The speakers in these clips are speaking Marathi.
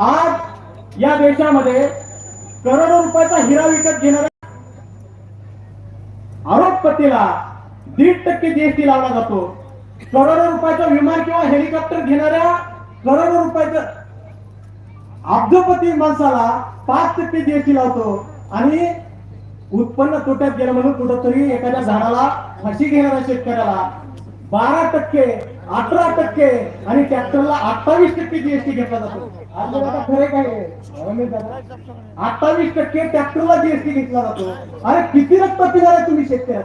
आज या देशामध्ये करोडो रुपयाचा हिरा विकत घेणाऱ्या आरोपपतीला दीड टक्के जीएसटी लावला जातो. करोडो रुपयाचा विमान किंवा हेलिकॉप्टर घेणाऱ्या करोडो रुपयाचं अब्जोपती माणसाला पाच टक्के जीएसटी लावतो आणि उत्पन्न तोट्यात गेलं म्हणून कुठंतरी एखाद्या झाडाला फाशी घेणाऱ्या शेतकऱ्याला बारा टक्के अठरा टक्के आणि ट्रॅक्टरला अठ्ठावीस टक्के जीएसटी घेतला जातो. खरे काय अठ्ठावीस टक्के ट्रॅक्टरला जीएसटी घेतला जातो. अरे किती रक्कम झाला तुम्ही शेतकऱ्यात?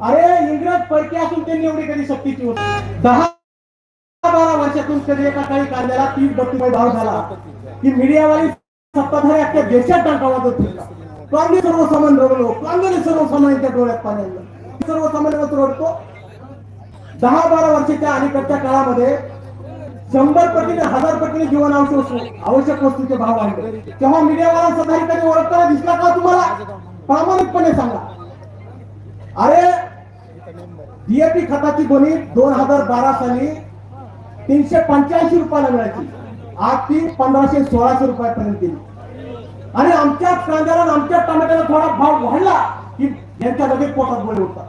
अरे इंग्रज परके असून त्यांनी एवढी कधी सक्तीची होती? दहा बारा वर्षातून कधी एका काही कांद्याला तीस बत्तीस भाव झाला. की मीडियावाली सत्ताधारी अख्ख्या देशात टाका वाजत होता. कांदे सर्वसामान्य रडलो. कांद्याने सर्वसामान्यांच्या डोळ्यात पाणी आणलं. सर्वसामान्य रडतो. दहा बारा वर्षाच्या अलीकडच्या काळामध्ये शंभर पटीने हजार पटीने जीवन आवश्यक आवश्यक वस्तूचे भाव वाढले. तेव्हा मीडियावाला सदाही कधी ओळखताना दिसला का तुम्हाला? प्रामाणिकपणे सांगा. अरे डीएपी खताची गोणी दोन हजार बारा साली तीनशे पंच्याऐंशी रुपयाला मिळायची. आज ती पंधराशे सोळाशे रुपयापर्यंत गेली. आणि आमच्या कांद्याला आमच्या टमाट्याला थोडा भाव वाढला की यांच्या लगेच पोटात गोळे होता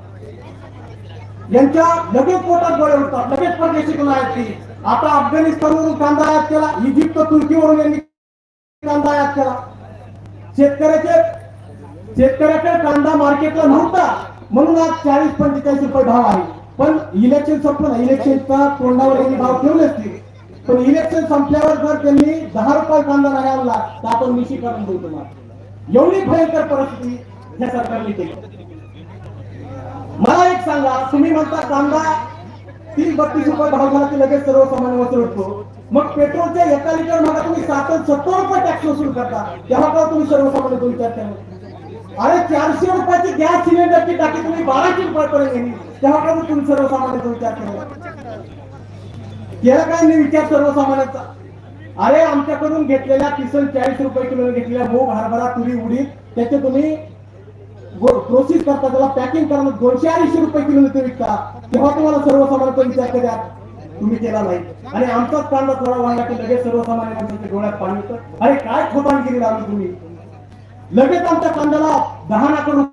यांच्या लगेच पोटात गोळे उठतात लगेच परदेशीतून आहेत ती. आता अफगाणिस्तानवरून कांदा आयात केला इजिप्त तुर्कीवरून यांनी कांदा आयात केला. शेतकऱ्याचे शेतकऱ्याकडे कांदा मार्केटला नव्हता म्हणून आज चाळीस पंचेचाळीस रुपये भाव आहे. पण इलेक्शन संपलं ना इलेक्शनचा तोंडावर यांनी भाव ठेवले असतील पण इलेक्शन संपल्यावर जर त्यांनी दहा रुपये कांदा नाही आणला तर आपण निशी करून देऊ तुम्हाला. एवढी भयंकर परिस्थिती या सरकारने केली. सांगा तुम्ही म्हणता कांदा तीस बत्तीस रुपये भाव झाला की लगेच सर्वसामान्य वसूल उठतो मग पेट्रोलच्या एका लिटर मला तुम्ही सात सत्तर रुपये टॅक्स वसूल करता. तेव्हा का तुम्ही सर्वसामान्य दोन अरे चारशे रुपयाची गॅस सिलेंडरची टाकी तुम्ही बाराशे रुपयापर्यंत गेली तेव्हा का तुम्ही सर्वसामान्याचा विचार केला केला काय नाही विचार सर्वसामान्याचा? अरे आमच्याकडून घेतलेल्या किसन चाळीस रुपये किलो घेतलेल्या मूग हरभरा तुरी उडीद त्याचे तुम्ही प्रोसेस करता त्याला पॅकिंग करणं दोनशे अडीचशे रुपये किलो ते विकता तेव्हा तुम्हाला सर्वसामान्य विचार करा तुम्ही केला नाही. आणि आमचाच कांदा थोडा वाढला की लगेच सर्वसामान्य माणसाच्या डोळ्यात पाणी येतं. अरे काय खोटाणगिरी लावली तुम्ही? लगेच आमच्या कांद्याला दहा लाख रुपये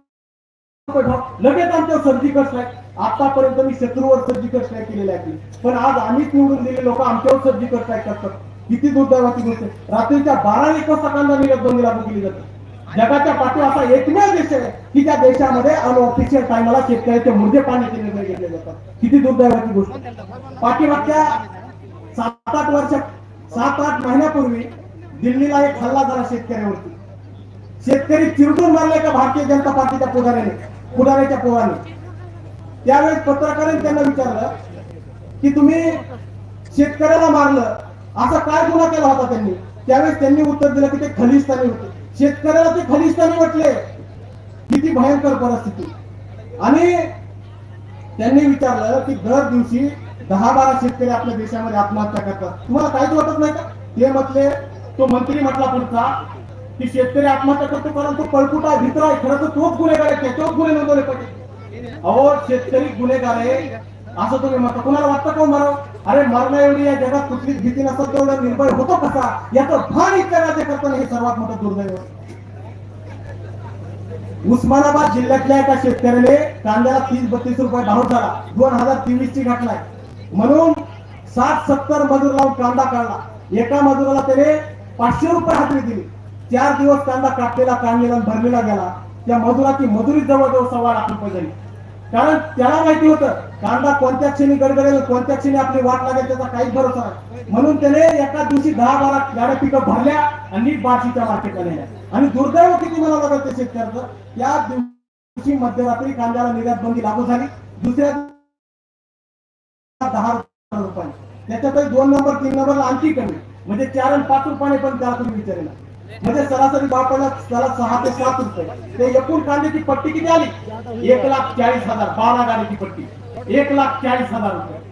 लगेच आमच्या सर्जिकल स्ट्राईक आतापर्यंत मी शत्रूवर सर्जिकल स्ट्राईक केलेले आहे पण आज आम्हीच निवडून दिले लोक आमच्यावर सर्जिकल स्ट्राईक करतात. किती दुर्दैवाची गोष्ट रात्रीच्या बारा एक वाजता कांदा निघत बंदी लागू केली जाते. जगाच्या पाठी असा एकमेव देश आहे की त्या देशामध्ये अनऑफिशियल टायमाला शेतकऱ्याचे मुर्दे पाण्याचे केले घेतले जातात. किती दुर्दैवाची गोष्ट. पाठीमागच्या सात आठ वर्ष सात आठ महिन्यापूर्वी दिल्लीला एक हल्ला झाला शेतकऱ्यावरती. शेतकरी चिरडून मारले का भारतीय जनता पार्टीच्या पुढाऱ्याने पुढाऱ्याच्या पोराने? त्यावेळेस पत्रकारांनी त्यांना विचारलं की तुम्ही शेतकऱ्याला मारलं असा काय गुन्हा केला होता त्यांनी? त्यावेळेस त्यांनी उत्तर दिलं की ते खलिस्तानी होते. शेतकऱ्याला ते खलिस्तानी म्हटले. किती भयंकर परिस्थिती. आणि त्यांनी विचारलं की दर दिवशी दहा बारा शेतकरी आपल्या देशामध्ये आत्महत्या करतात. तुम्हाला काहीच वाटत नाही का? ते म्हटले तो मंत्री म्हटला पुढचा की शेतकरी आत्महत्या करतो कारण तो पळकुटा भित्र आहे. खरं तर तोच गुन्हेगार आहे त्याच्यावर गुन्हे नोंदवले पाहिजे. अहो शेतकरी गुन्हेगार आहे. असं तुम्ही म्हणता. कोणाला वाटतं का हो मराव? अरे मरणा एवढी या जगात कुठलीच भीती नसतात तेवढं निर्भय होतो कसा? याचं भान इतक्या राज्य करताना हे सर्वात मोठं दुर्दैव उस्मानाबाद जिल्ह्यातल्या एका शेतकऱ्याने कांद्याला तीस बत्तीस रुपये भाव झाला. दोन हजार तेवीस ची घटना आहे. म्हणून साठ सत्तर मजूर लावून कांदा काढला. एका मजुराला त्याने पाचशे रुपये हातरी दिली. चार दिवस कांदा कापलेला काढलेला आणि भरलेला गेला. त्या मजुराची मजुरी जवळजवळ सव्वा लाख रुपये झाली. कारण त्याला माहिती होतं कांदा कोणत्या क्षणी गडगडेल कोणत्या क्षणी आपली वाट लागेल त्याचा काहीच भरोसा नाही. म्हणून त्याने एका दिवशी दहा बारा गाड्या पिकं भरल्या आणि नीट बार्शीच्या मार्केटला नेल्या. आणि दुर्दैव किती मला लागत ते शेतकऱ्याचं त्या दिवशी मध्यरात्री कांद्याला निर्यात बंदी लागू झाली. दुसऱ्या दहा रुपये. त्याच्यातही दोन नंबर तीन नंबरला आणखी कमी. म्हणजे चार आणि पाच रुपयाने पण त्याला तुम्ही विचारेला. म्हणजे सरासरी भाव त्याला सहा ते सात रुपये. ते एकूण कांद्याची पट्टी किती आली? एक लाख चाळीस हजार. बारा गाण्याची पट्टी. एक लाख चाळीस हजार रुपये.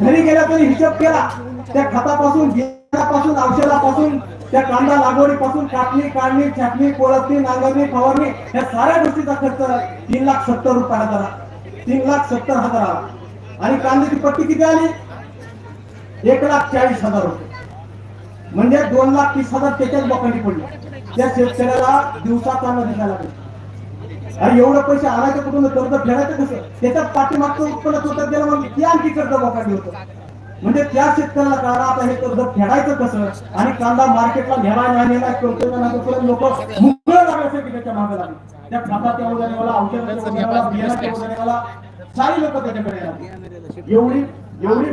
घरी गेला तरी हिशोब केला. त्या खतापासून घेण्यापासून औषधापासून त्या कांदा लागवडीपासून कापणी काढणी छाटणी कोळपणी नांगरणी फवारणी या साऱ्या गोष्टीचा खर्च तीन लाख सत्तर रुपये हजार तीन लाख सत्तर हजार आला. आणि कांद्याची पट्टी किती आली? एक लाख चाळीस हजार रुपये. म्हणजे दोन लाख तीस हजार त्याच्याच लोकांनी पडले. त्या शेतकऱ्याला दिवसाचा न दिसायला लागले. अरे एवढं पैसे आणायचं कुठून? कर्ज फेडायचं कसं? त्याच्यात पाठीमागचं उत्पन्न तुटत गेलं मग ते आणखी कर्ज बोकाडली होतं. म्हणजे त्या शेतकऱ्याला कळलं आता हे कर्ज फेडायचं कसं? आणि कांदा मार्केटला नेला नेला करतोय का नाही लोक मुकळ लागल्यासारखी त्याच्यामागे लागले. त्या खताच्या उदाहरणाला औषधाच्या उदाहरणाला बियाणाच्या उदाहरणाला सारी लोक त्याच्याकडे एवढी एवढी